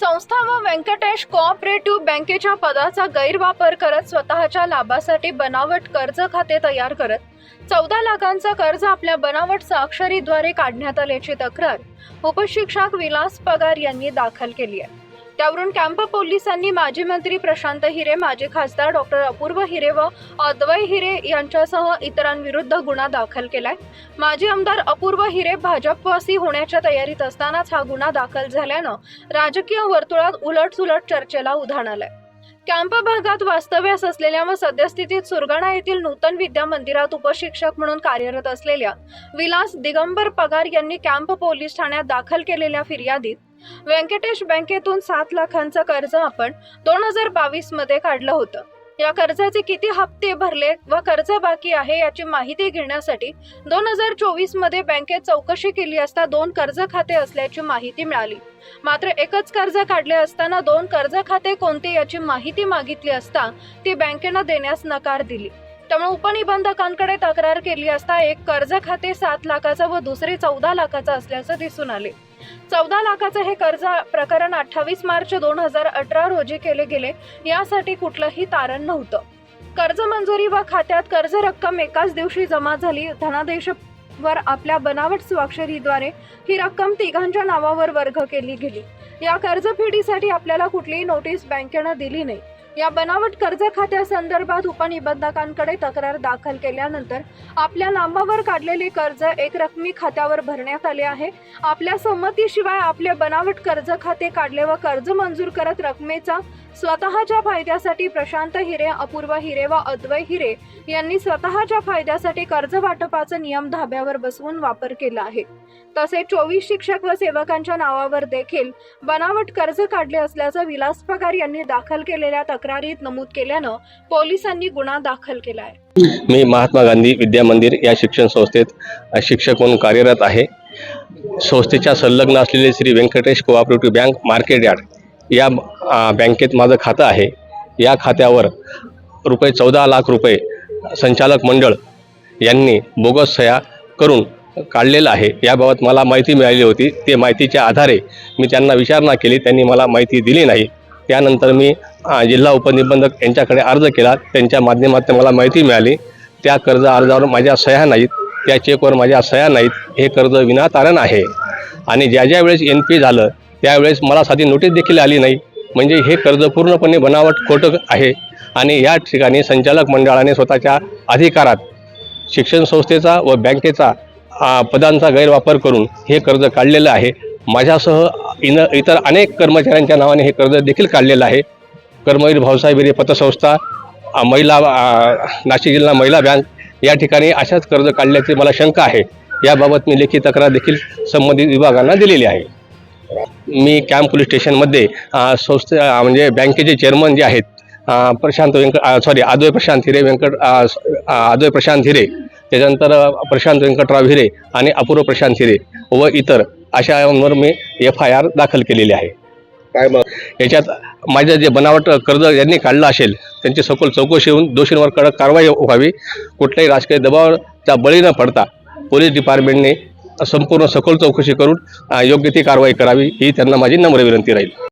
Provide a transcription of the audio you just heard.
संस्था व व्यंकटेश कोऑपरेटिव्ह बँकेच्या पदाचा गैरवापर करत स्वतःच्या लाभासाठी बनावट कर्ज खाते तयार करत चौदा लाखांचं कर्ज आपल्या बनावट साक्षरीद्वारे काढण्यात आल्याची तक्रार उपशिक्षक विलास पगार यांनी दाखल केली आहे. त्यावरून कॅम्प पोलिसांनी माजी मंत्री प्रशांत हिरे माजी खासदार डॉक्टर अपूर्व हिरे व अद्वय हिरे यांच्यासह इतरांविरुद्ध गुन्हा दाखल केलाय. माजी आमदार अपूर्व हिरे भाजपवासी होण्याच्या तयारीत असतानाच हा गुन्हा दाखल झाल्यानं राजकीय वर्तुळात उलटसुलट चर्चेला उधाण आलंय. कॅम्प भागात वास्तव्यास असलेल्या व सद्यस्थितीत सुरगाणा येथील नूतन विद्या मंदिरात उपशिक्षक म्हणून कार्यरत असलेल्या विलास दिगंबर पगार यांनी कॅम्प पोलीस ठाण्यात दाखल केलेल्या फिर्यादीत व्यंकटेश बँकेतून सात लाखांचं कर्ज आपण दोन हजार बावीसमध्ये काढलं होतं. या कर्जाचे किती हप्ते भरले व कर्ज बाकी आहे याची माहिती घेण्यासाठी दोन हजार चोवीसमध्ये बँकेत चौकशी केली असता दोन कर्ज खाते असल्याची माहिती मिळाली. मात्र एकच कर्ज काढले असताना दोन कर्ज खाते कोणते याची माहिती मागितली असता ती बँकेनं देण्यास नकार दिली. त्यामुळे उपनिबंधकांकडे तक्रार केली असता एक कर्ज खाते सात लाखाचं व दुसरे चौदा लाखाचं असल्याचं दिसून आले. चौदा लाखाचं हे कर्ज प्रकरण अठ्ठावीस मार्च दोन हजार अठरा रोजी केले गेले. यासाठी कुठलंही तारण नव्हतं. कर्ज मंजुरी व खात्यात कर्ज रक्कम एकाच दिवशी जमा झाली. धनादेश वर आपल्या बनावट स्वाक्षरीद्वारे ही रक्कम तिघांच्या नावावर वर्ग केली गेली. या कर्जफेडीसाठी आपल्याला कुठलीही नोटीस बँकेनं दिली नाही. या बनावट कर्ज खात्यासंदर्भात उपनिबंधकांकडे तक्रार दाखल केल्यानंतर आपल्या नामावर काढलेले कर्ज एक रकमी खात्यावर भरण्यात आले आहे. आपल्या संमतीशिवाय आपले बनावट कर्ज खाते काढले व कर्ज मंजूर करत रकमेचा स्वतःच्या फायद्यासाठी प्रशांत हिरे अपूर्व हिरे व अद्वय हिरे यांनी स्वतःच्या फायद्यासाठी कर्ज वाटपाचा नियम धाब्यावर बसवून वापर केला आहे. तसे चोवीस शिक्षक व सेवकांच्या नावावर देखील बनावट कर्ज काढले असल्याचं विलास पगार यांनी दाखल केलेल्या तक्रारीत नमूद केल्यानं पोलिसांनी गुन्हा दाखल केला आहे मी महात्मा गांधी विद्या मंदिर या शिक्षण संस्थेत शिक्षक म्हणून कार्यरत आहे. संस्थेच्या संलग्न असलेले Shri Venkatesh cooperative bank market yard या बँकेत माझं खातं आहे. या खात्यावर रुपये चौदा लाख रुपये संचालक मंडळ यांनी बोगस सह्या करून काढलेलं आहे. याबाबत मला माहिती मिळाली होती. ते माहितीच्या आधारे मी त्यांना विचारणा केली. त्यांनी मला माहिती दिली नाही. त्यानंतर मी जिल्हा उपनिबंधक यांच्याकडे अर्ज केला. त्यांच्या माध्यमातून मला माहिती मिळाली. त्या कर्ज अर्जावर माझ्या सह्या नाहीत. त्या चेकवर माझ्या सह्या नाहीत. हे कर्ज विनातारण आहे. आणि ज्या ज्या वेळेस एन पी झालं त्यावेळेस मला साधी नोटीस देखील आली नाही. म्हणजे हे कर्ज पूर्णपणे बनावट खोटं आहे. आणि या ठिकाणी संचालक मंडळाने स्वतःच्या अधिकारात शिक्षण संस्थेचा व बँकेचा पदांचा गैरवापर करून हे कर्ज काढलेलं आहे. माझ्यासह इन इतर अनेक कर्मचाऱ्यांच्या नावाने हे कर्ज देखील काढलेलं आहे. कर्मवीर भाऊसाहेब हिरे पतसंस्था महिला नाशिक जिल्हा महिला बँक या ठिकाणी अशाच कर्ज काढल्याची मला शंका आहे. याबाबत मी लेखी तक्रार देखील संबंधित विभागांना दिलेली आहे. मी कॅम्प पोलीस स्टेशनमध्ये संस्थे म्हणजे बँकेचे चेअरमन जे आहेत प्रशांत व्यंकट सॉरी आदोय प्रशांत हिरे व्यंकट आदोय प्रशांत हिरे त्याच्यानंतर प्रशांत व्यंकटराव हिरे आणि अपूर्व प्रशांत हिरे व इतर अशांवर मी एफ आय आर दाखल केलेली आहे. काय मग? याच्यात माझं जे बनावट कर्ज यांनी काढलं असेल त्यांची सखोल चौकशी होऊन दोषींवर कडक कारवाई व्हावी. कुठल्याही राजकीय दबावाचा बळी न पडता पोलीस डिपार्टमेंटने संपूर्ण सखोल चौकशी करून योग्य ती कारवाई करावी ही त्यांना माझी नम्र विनंती राहील.